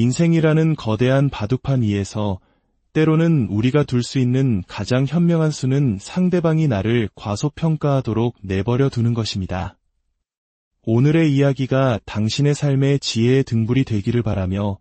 인생이라는 거대한 바둑판 위에서 때로는 우리가 둘 수 있는 가장 현명한 수는 상대방이 나를 과소평가하도록 내버려 두는 것입니다. 오늘의 이야기가 당신의 삶의 지혜의 등불이 되기를 바라며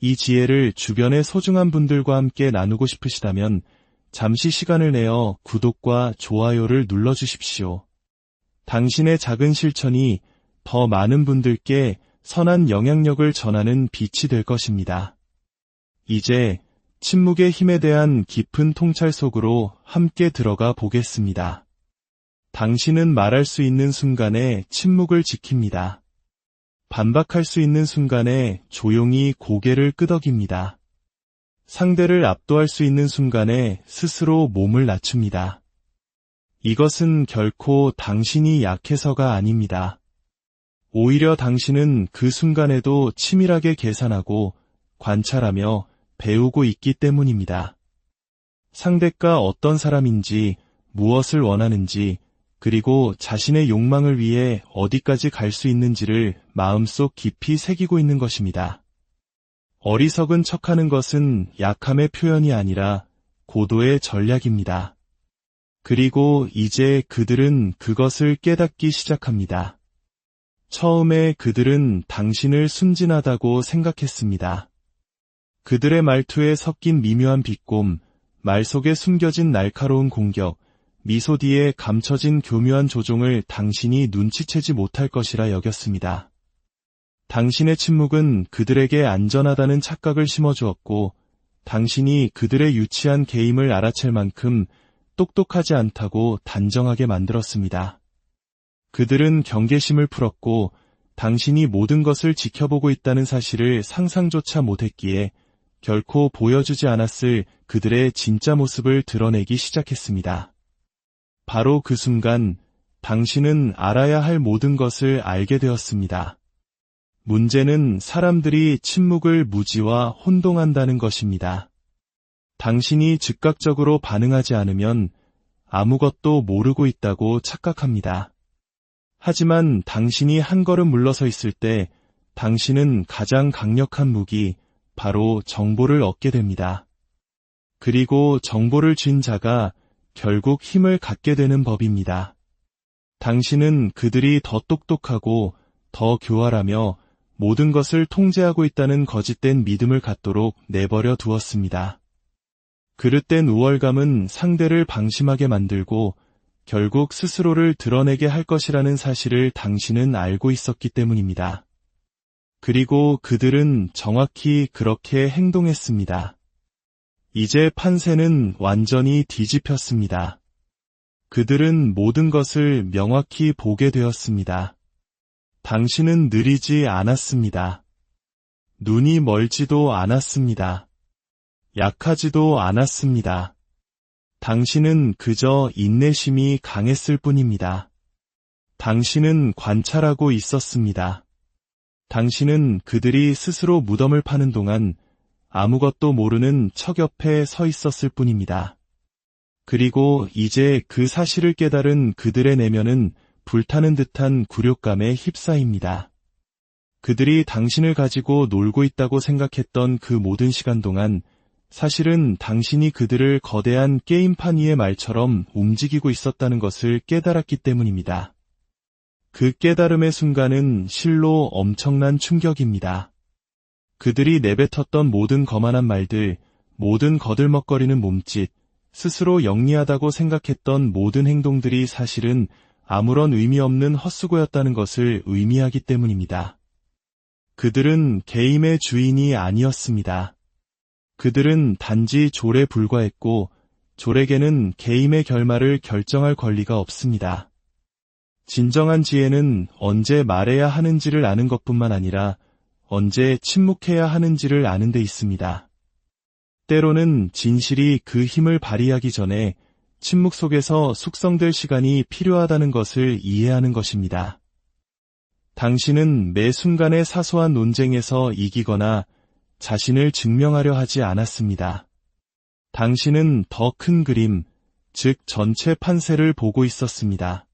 이 지혜를 주변의 소중한 분들과 함께 나누고 싶으시다면 잠시 시간을 내어 구독과 좋아요를 눌러주십시오. 당신의 작은 실천이 더 많은 분들께 선한 영향력을 전하는 빛이 될 것입니다. 이제 침묵의 힘에 대한 깊은 통찰 속으로 함께 들어가 보겠습니다. 당신은 말할 수 있는 순간에 침묵을 지킵니다. 반박할 수 있는 순간에 조용히 고개를 끄덕입니다. 상대를 압도할 수 있는 순간에 스스로 몸을 낮춥니다. 이것은 결코 당신이 약해서가 아닙니다. 오히려 당신은 그 순간에도 치밀하게 계산하고 관찰하며 배우고 있기 때문입니다. 상대가 어떤 사람인지, 무엇을 원하는지, 그리고 자신의 욕망을 위해 어디까지 갈 수 있는지를 마음속 깊이 새기고 있는 것입니다. 어리석은 척하는 것은 약함의 표현이 아니라 고도의 전략입니다. 그리고 이제 그들은 그것을 깨닫기 시작합니다. 처음에 그들은 당신을 순진하다고 생각했습니다. 그들의 말투에 섞인 미묘한 비꼼, 말 속에 숨겨진 날카로운 공격, 미소 뒤에 감춰진 교묘한 조종을 당신이 눈치채지 못할 것이라 여겼습니다. 당신의 침묵은 그들에게 안전하다는 착각을 심어주었고, 당신이 그들의 유치한 개임을 알아챌 만큼 똑똑하지 않다고 단정하게 만들었습니다. 그들은 경계심을 풀었고, 당신이 모든 것을 지켜보고 있다는 사실을 상상조차 못했기에 결코 보여주지 않았을 그들의 진짜 모습을 드러내기 시작했습니다. 바로 그 순간 당신은 알아야 할 모든 것을 알게 되었습니다. 문제는 사람들이 침묵을 무지와 혼동한다는 것입니다. 당신이 즉각적으로 반응하지 않으면 아무것도 모르고 있다고 착각합니다. 하지만 당신이 한 걸음 물러서 있을 때 당신은 가장 강력한 무기, 바로 정보를 얻게 됩니다. 그리고 정보를 쥔 자가 결국 힘을 갖게 되는 법입니다. 당신은 그들이 더 똑똑하고 더 교활하며 모든 것을 통제하고 있다는 거짓된 믿음을 갖도록 내버려 두었습니다. 그릇된 우월감은 상대를 방심하게 만들고 결국 스스로를 드러내게 할 것이라는 사실을 당신은 알고 있었기 때문입니다. 그리고 그들은 정확히 그렇게 행동했습니다. 이제 판세는 완전히 뒤집혔습니다. 그들은 모든 것을 명확히 보게 되었습니다. 당신은 느리지 않았습니다. 눈이 멀지도 않았습니다. 약하지도 않았습니다. 당신은 그저 인내심이 강했을 뿐입니다. 당신은 관찰하고 있었습니다. 당신은 그들이 스스로 무덤을 파는 동안 아무것도 모르는 척 옆에 서 있었을 뿐입니다. 그리고 이제 그 사실을 깨달은 그들의 내면은 불타는 듯한 굴욕감에 휩싸입니다. 그들이 당신을 가지고 놀고 있다고 생각했던 그 모든 시간 동안 사실은 당신이 그들을 거대한 게임판 위의 말처럼 움직이고 있었다는 것을 깨달았기 때문입니다. 그 깨달음의 순간은 실로 엄청난 충격입니다. 그들이 내뱉었던 모든 거만한 말들, 모든 거들먹거리는 몸짓, 스스로 영리하다고 생각했던 모든 행동들이 사실은 아무런 의미 없는 헛수고였다는 것을 의미하기 때문입니다. 그들은 게임의 주인이 아니었습니다. 그들은 단지 졸에 불과했고 졸에게는 게임의 결말을 결정할 권리가 없습니다. 진정한 지혜는 언제 말해야 하는지를 아는 것뿐만 아니라 언제 침묵해야 하는지를 아는 데 있습니다. 때로는 진실이 그 힘을 발휘하기 전에 침묵 속에서 숙성될 시간이 필요하다는 것을 이해하는 것입니다. 당신은 매 순간의 사소한 논쟁에서 이기거나 자신을 증명하려 하지 않았습니다. 당신은 더 큰 그림, 즉 전체 판세를 보고 있었습니다.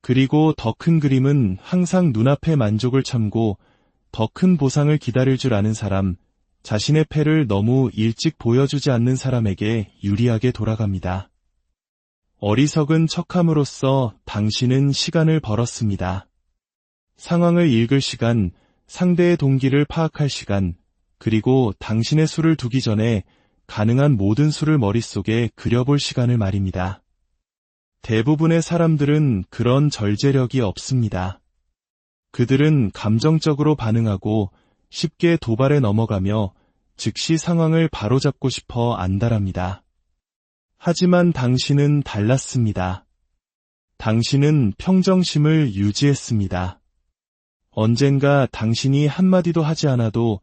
그리고 더 큰 그림은 항상 눈앞의 만족을 참고 더 큰 보상을 기다릴 줄 아는 사람, 자신의 패를 너무 일찍 보여주지 않는 사람에게 유리하게 돌아갑니다. 어리석은 척함으로써 당신은 시간을 벌었습니다. 상황을 읽을 시간, 상대의 동기를 파악할 시간, 그리고 당신의 수를 두기 전에 가능한 모든 수를 머릿속에 그려볼 시간을 말입니다. 대부분의 사람들은 그런 절제력이 없습니다. 그들은 감정적으로 반응하고 쉽게 도발에 넘어가며 즉시 상황을 바로잡고 싶어 안달합니다. 하지만 당신은 달랐습니다. 당신은 평정심을 유지했습니다. 언젠가 당신이 한마디도 하지 않아도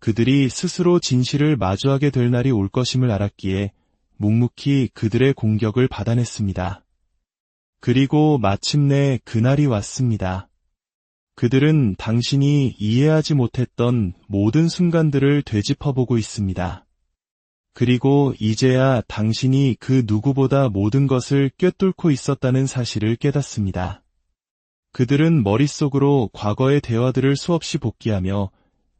그들이 스스로 진실을 마주하게 될 날이 올 것임을 알았기에 묵묵히 그들의 공격을 받아냈습니다. 그리고 마침내 그날이 왔습니다. 그들은 당신이 이해하지 못했던 모든 순간들을 되짚어보고 있습니다. 그리고 이제야 당신이 그 누구보다 모든 것을 꿰뚫고 있었다는 사실을 깨닫습니다. 그들은 머릿속으로 과거의 대화들을 수없이 복귀하며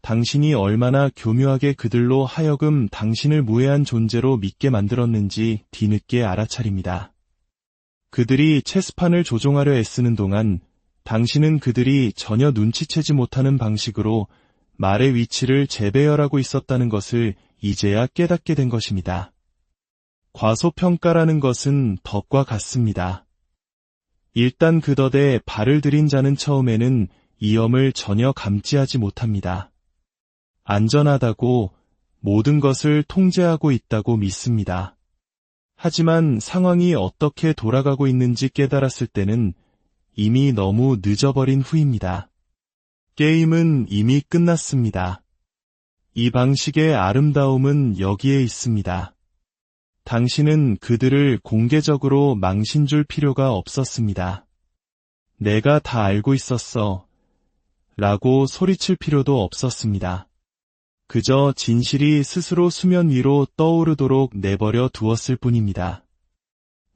당신이 얼마나 교묘하게 그들로 하여금 당신을 무해한 존재로 믿게 만들었는지 뒤늦게 알아차립니다. 그들이 체스판을 조종하려 애쓰는 동안 당신은 그들이 전혀 눈치채지 못하는 방식으로 말의 위치를 재배열하고 있었다는 것을 이제야 깨닫게 된 것입니다. 과소평가라는 것은 덕과 같습니다. 일단 그 덫에 발을 들인 자는 처음에는 이염을 전혀 감지하지 못합니다. 안전하다고 모든 것을 통제하고 있다고 믿습니다. 하지만 상황이 어떻게 돌아가고 있는지 깨달았을 때는 이미 너무 늦어버린 후입니다. 게임은 이미 끝났습니다. 이 방식의 아름다움은 여기에 있습니다. 당신은 그들을 공개적으로 망신 줄 필요가 없었습니다. 내가 다 알고 있었어. 라고 소리칠 필요도 없었습니다. 그저 진실이 스스로 수면 위로 떠오르도록 내버려 두었을 뿐입니다.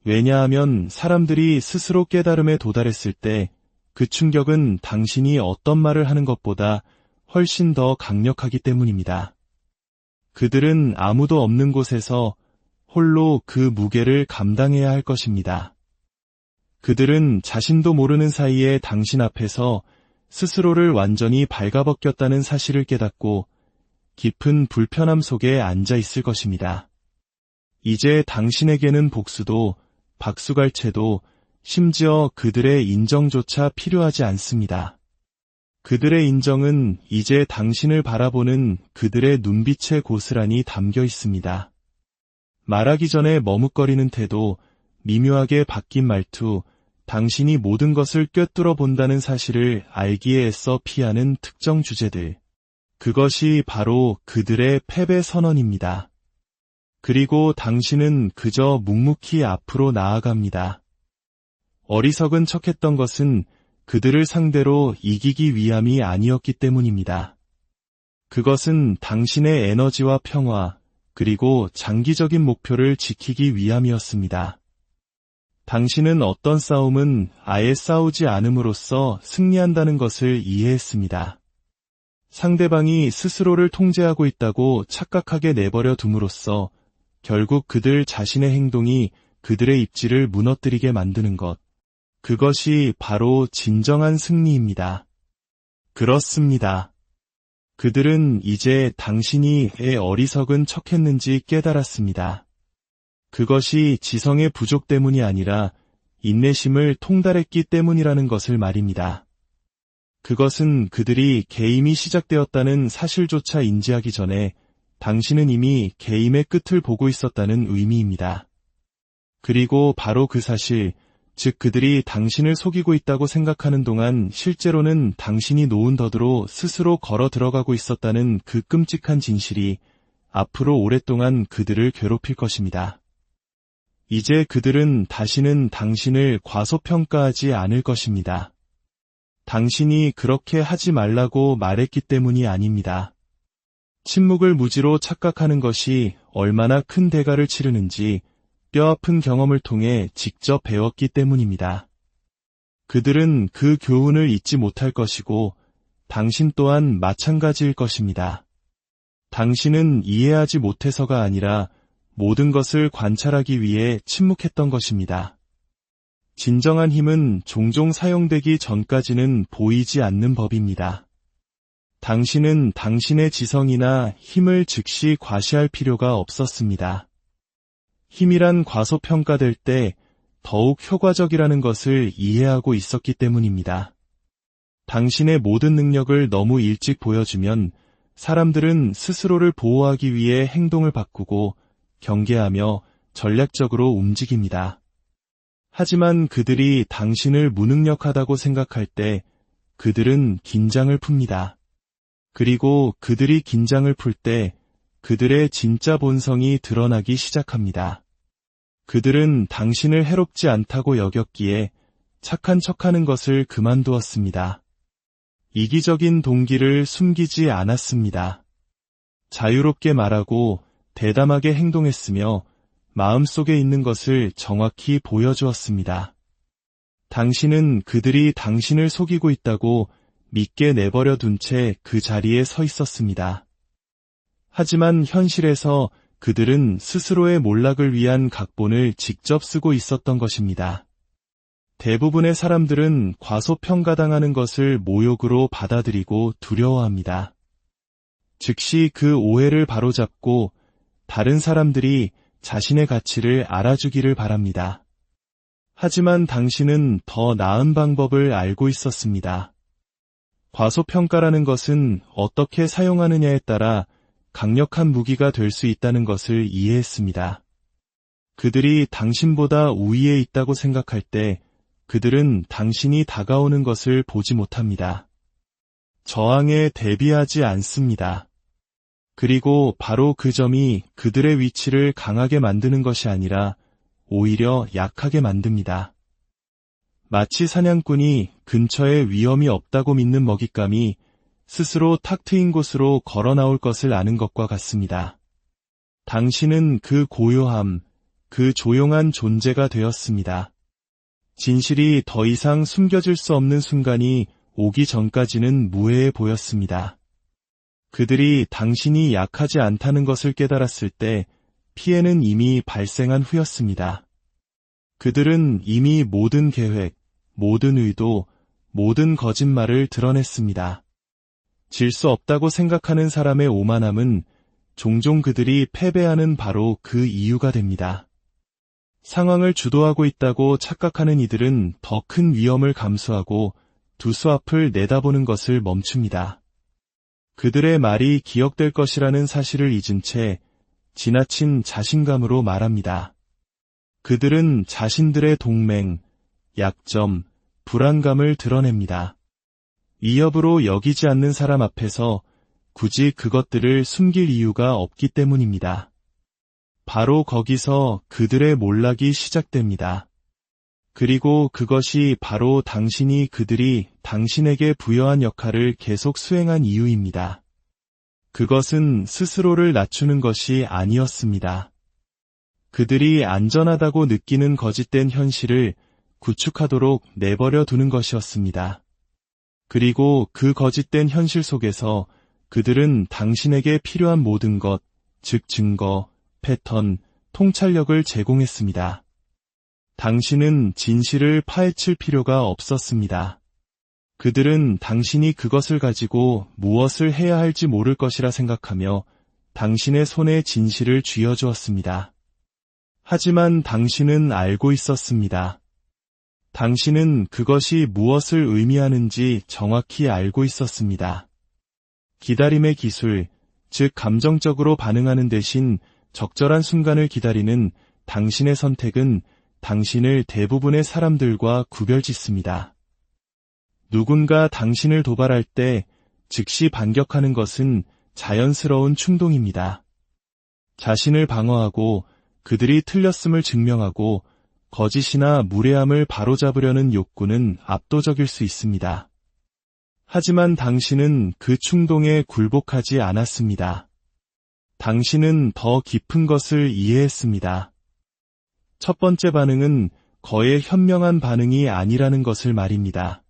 왜냐하면 사람들이 스스로 깨달음에 도달했을 때 그 충격은 당신이 어떤 말을 하는 것보다 훨씬 더 강력하기 때문입니다. 그들은 아무도 없는 곳에서 홀로 그 무게를 감당해야 할 것입니다. 그들은 자신도 모르는 사이에 당신 앞에서 스스로를 완전히 발가벗겼다는 사실을 깨닫고 깊은 불편함 속에 앉아 있을 것입니다. 이제 당신에게는 복수도 박수갈채도 심지어 그들의 인정조차 필요하지 않습니다. 그들의 인정은 이제 당신을 바라보는 그들의 눈빛에 고스란히 담겨 있습니다. 말하기 전에 머뭇거리는 태도, 미묘하게 바뀐 말투, 당신이 모든 것을 꿰뚫어 본다는 사실을 알기에 애써 피하는 특정 주제들. 그것이 바로 그들의 패배 선언입니다. 그리고 당신은 그저 묵묵히 앞으로 나아갑니다. 어리석은 척했던 것은 그들을 상대로 이기기 위함이 아니었기 때문입니다. 그것은 당신의 에너지와 평화, 그리고 장기적인 목표를 지키기 위함이었습니다. 당신은 어떤 싸움은 아예 싸우지 않음으로써 승리한다는 것을 이해했습니다. 상대방이 스스로를 통제하고 있다고 착각하게 내버려 둠으로써 결국 그들 자신의 행동이 그들의 입지를 무너뜨리게 만드는 것. 그것이 바로 진정한 승리입니다. 그렇습니다. 그들은 이제 당신이 애 어리석은 척했는지 깨달았습니다. 그것이 지성의 부족 때문이 아니라 인내심을 통달했기 때문이라는 것을 말입니다. 그것은 그들이 개임이 시작되었다는 사실조차 인지하기 전에 당신은 이미 개임의 끝을 보고 있었다는 의미입니다. 그리고 바로 그 사실, 즉 그들이 당신을 속이고 있다고 생각하는 동안 실제로는 당신이 놓은 덫으로 스스로 걸어 들어가고 있었다는 그 끔찍한 진실이 앞으로 오랫동안 그들을 괴롭힐 것입니다. 이제 그들은 다시는 당신을 과소평가하지 않을 것입니다. 당신이 그렇게 하지 말라고 말했기 때문이 아닙니다. 침묵을 무지로 착각하는 것이 얼마나 큰 대가를 치르는지 뼈아픈 경험을 통해 직접 배웠기 때문입니다. 그들은 그 교훈을 잊지 못할 것이고 당신 또한 마찬가지일 것입니다. 당신은 이해하지 못해서가 아니라 모든 것을 관찰하기 위해 침묵했던 것입니다. 진정한 힘은 종종 사용되기 전까지는 보이지 않는 법입니다. 당신은 당신의 지성이나 힘을 즉시 과시할 필요가 없었습니다. 힘이란 과소평가될 때 더욱 효과적이라는 것을 이해하고 있었기 때문입니다. 당신의 모든 능력을 너무 일찍 보여주면 사람들은 스스로를 보호하기 위해 행동을 바꾸고 경계하며 전략적으로 움직입니다. 하지만 그들이 당신을 무능력하다고 생각할 때 그들은 긴장을 풉니다. 그리고 그들이 긴장을 풀 때 그들의 진짜 본성이 드러나기 시작합니다. 그들은 당신을 해롭지 않다고 여겼기에 착한 척하는 것을 그만두었습니다. 이기적인 동기를 숨기지 않았습니다. 자유롭게 말하고 대담하게 행동했으며 마음속에 있는 것을 정확히 보여주었습니다. 당신은 그들이 당신을 속이고 있다고 믿게 내버려 둔 채 그 자리에 서 있었습니다. 하지만 현실에서 그들은 스스로의 몰락을 위한 각본을 직접 쓰고 있었던 것입니다. 대부분의 사람들은 과소평가당하는 것을 모욕으로 받아들이고 두려워합니다. 즉시 그 오해를 바로잡고 다른 사람들이 자신의 가치를 알아주기를 바랍니다. 하지만 당신은 더 나은 방법을 알고 있었습니다. 과소평가라는 것은 어떻게 사용하느냐에 따라 강력한 무기가 될 수 있다는 것을 이해했습니다. 그들이 당신보다 우위에 있다고 생각할 때 그들은 당신이 다가오는 것을 보지 못합니다. 저항에 대비하지 않습니다. 그리고 바로 그 점이 그들의 위치를 강하게 만드는 것이 아니라 오히려 약하게 만듭니다. 마치 사냥꾼이 근처에 위험이 없다고 믿는 먹잇감이 스스로 탁 트인 곳으로 걸어 나올 것을 아는 것과 같습니다. 당신은 그 고요함, 그 조용한 존재가 되었습니다. 진실이 더 이상 숨겨질 수 없는 순간이 오기 전까지는 무해해 보였습니다. 그들이 당신이 약하지 않다는 것을 깨달았을 때 피해는 이미 발생한 후였습니다. 그들은 이미 모든 계획, 모든 의도, 모든 거짓말을 드러냈습니다. 질 수 없다고 생각하는 사람의 오만함은 종종 그들이 패배하는 바로 그 이유가 됩니다. 상황을 주도하고 있다고 착각하는 이들은 더 큰 위험을 감수하고 두 수 앞을 내다보는 것을 멈춥니다. 그들의 말이 기억될 것이라는 사실을 잊은 채 지나친 자신감으로 말합니다. 그들은 자신들의 동맹, 약점, 불안감을 드러냅니다. 이협으로 여기지 않는 사람 앞에서 굳이 그것들을 숨길 이유가 없기 때문입니다. 바로 거기서 그들의 몰락이 시작됩니다. 그리고 그것이 바로 당신이 그들이 당신에게 부여한 역할을 계속 수행한 이유입니다. 그것은 스스로를 낮추는 것이 아니었습니다. 그들이 안전하다고 느끼는 거짓된 현실을 구축하도록 내버려 두는 것이었습니다. 그리고 그 거짓된 현실 속에서 그들은 당신에게 필요한 모든 것, 즉 증거, 패턴, 통찰력을 제공했습니다. 당신은 진실을 파헤칠 필요가 없었습니다. 그들은 당신이 그것을 가지고 무엇을 해야 할지 모를 것이라 생각하며 당신의 손에 진실을 쥐어주었습니다. 하지만 당신은 알고 있었습니다. 당신은 그것이 무엇을 의미하는지 정확히 알고 있었습니다. 기다림의 기술, 즉 감정적으로 반응하는 대신 적절한 순간을 기다리는 당신의 선택은 당신을 대부분의 사람들과 구별짓습니다. 누군가 당신을 도발할 때 즉시 반격하는 것은 자연스러운 충동입니다. 자신을 방어하고 그들이 틀렸음을 증명하고 거짓이나 무례함을 바로잡으려는 욕구는 압도적일 수 있습니다. 하지만 당신은 그 충동에 굴복하지 않았습니다. 당신은 더 깊은 것을 이해했습니다. 첫 번째 반응은 거의 현명한 반응이 아니라는 것을 말입니다.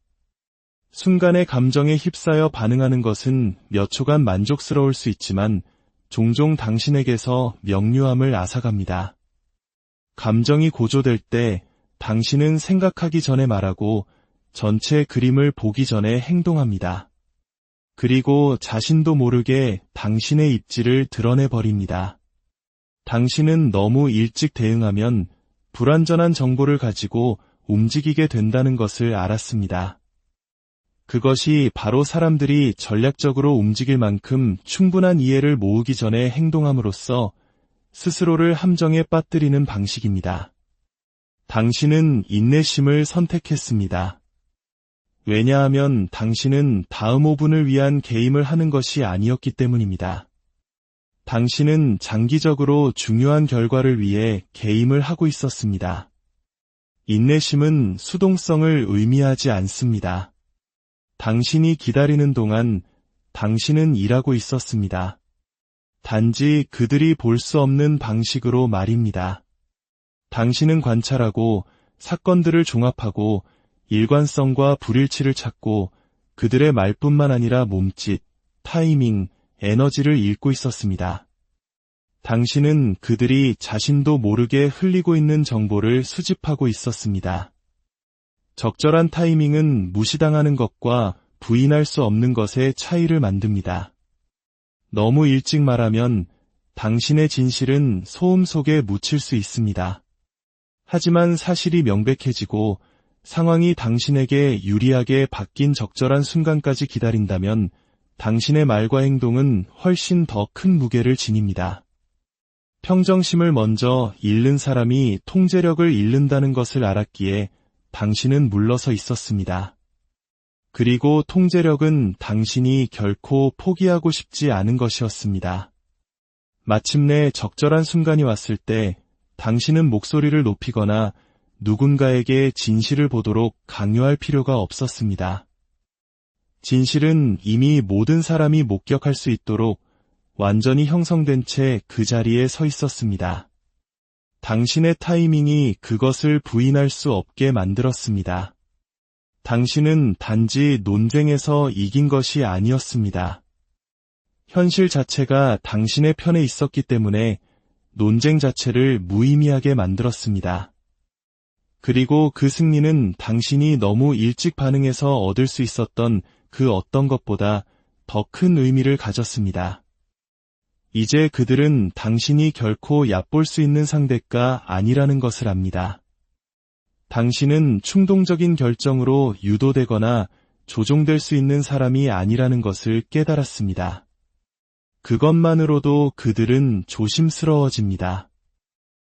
순간의 감정에 휩싸여 반응하는 것은 몇 초간 만족스러울 수 있지만 종종 당신에게서 명료함을 앗아갑니다. 감정이 고조될 때 당신은 생각하기 전에 말하고 전체 그림을 보기 전에 행동합니다. 그리고 자신도 모르게 당신의 입지를 드러내 버립니다. 당신은 너무 일찍 대응하면 불완전한 정보를 가지고 움직이게 된다는 것을 알았습니다. 그것이 바로 사람들이 전략적으로 움직일 만큼 충분한 이해를 모으기 전에 행동함으로써 스스로를 함정에 빠뜨리는 방식입니다. 당신은 인내심을 선택했습니다. 왜냐하면 당신은 다음 5분을 위한 게임을 하는 것이 아니었기 때문입니다. 당신은 장기적으로 중요한 결과를 위해 게임을 하고 있었습니다. 인내심은 수동성을 의미하지 않습니다. 당신이 기다리는 동안 당신은 일하고 있었습니다. 단지 그들이 볼 수 없는 방식으로 말입니다. 당신은 관찰하고 사건들을 종합하고 일관성과 불일치를 찾고 그들의 말뿐만 아니라 몸짓, 타이밍, 에너지를 읽고 있었습니다. 당신은 그들이 자신도 모르게 흘리고 있는 정보를 수집하고 있었습니다. 적절한 타이밍은 무시당하는 것과 부인할 수 없는 것의 차이를 만듭니다. 너무 일찍 말하면 당신의 진실은 소음 속에 묻힐 수 있습니다. 하지만 사실이 명백해지고 상황이 당신에게 유리하게 바뀐 적절한 순간까지 기다린다면 당신의 말과 행동은 훨씬 더 큰 무게를 지닙니다. 평정심을 먼저 잃는 사람이 통제력을 잃는다는 것을 알았기에 당신은 물러서 있었습니다. 그리고 통제력은 당신이 결코 포기하고 싶지 않은 것이었습니다. 마침내 적절한 순간이 왔을 때 당신은 목소리를 높이거나 누군가에게 진실을 보도록 강요할 필요가 없었습니다. 진실은 이미 모든 사람이 목격할 수 있도록 완전히 형성된 채 그 자리에 서 있었습니다. 당신의 타이밍이 그것을 부인할 수 없게 만들었습니다. 당신은 단지 논쟁에서 이긴 것이 아니었습니다. 현실 자체가 당신의 편에 있었기 때문에 논쟁 자체를 무의미하게 만들었습니다. 그리고 그 승리는 당신이 너무 일찍 반응해서 얻을 수 있었던 그 어떤 것보다 더 큰 의미를 가졌습니다. 이제 그들은 당신이 결코 얕볼 수 있는 상대가 아니라는 것을 압니다. 당신은 충동적인 결정으로 유도되거나 조종될 수 있는 사람이 아니라는 것을 깨달았습니다. 그것만으로도 그들은 조심스러워집니다.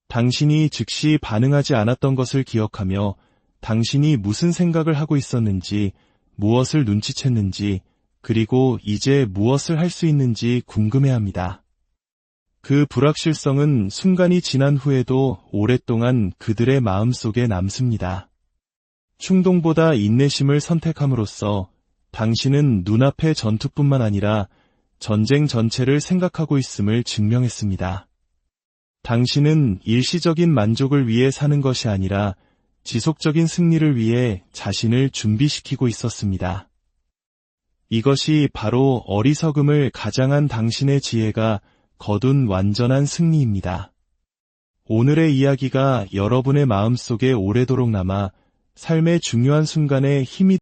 당신이 즉시 반응하지 않았던 것을 기억하며 당신이 무슨 생각을 하고 있었는지, 무엇을 눈치챘는지, 그리고 이제 무엇을 할 수 있는지 궁금해합니다. 그 불확실성은 순간이 지난 후에도 오랫동안 그들의 마음속에 남습니다. 충동보다 인내심을 선택함으로써 당신은 눈앞의 전투뿐만 아니라 전쟁 전체를 생각하고 있음을 증명했습니다. 당신은 일시적인 만족을 위해 사는 것이 아니라 지속적인 승리를 위해 자신을 준비시키고 있었습니다. 이것이 바로 어리석음을 가장한 당신의 지혜가 거둔 완전한 승리입니다. 오늘의 이야기가 여러분의 마음속에 오래도록 남아 삶의 중요한 순간에 힘이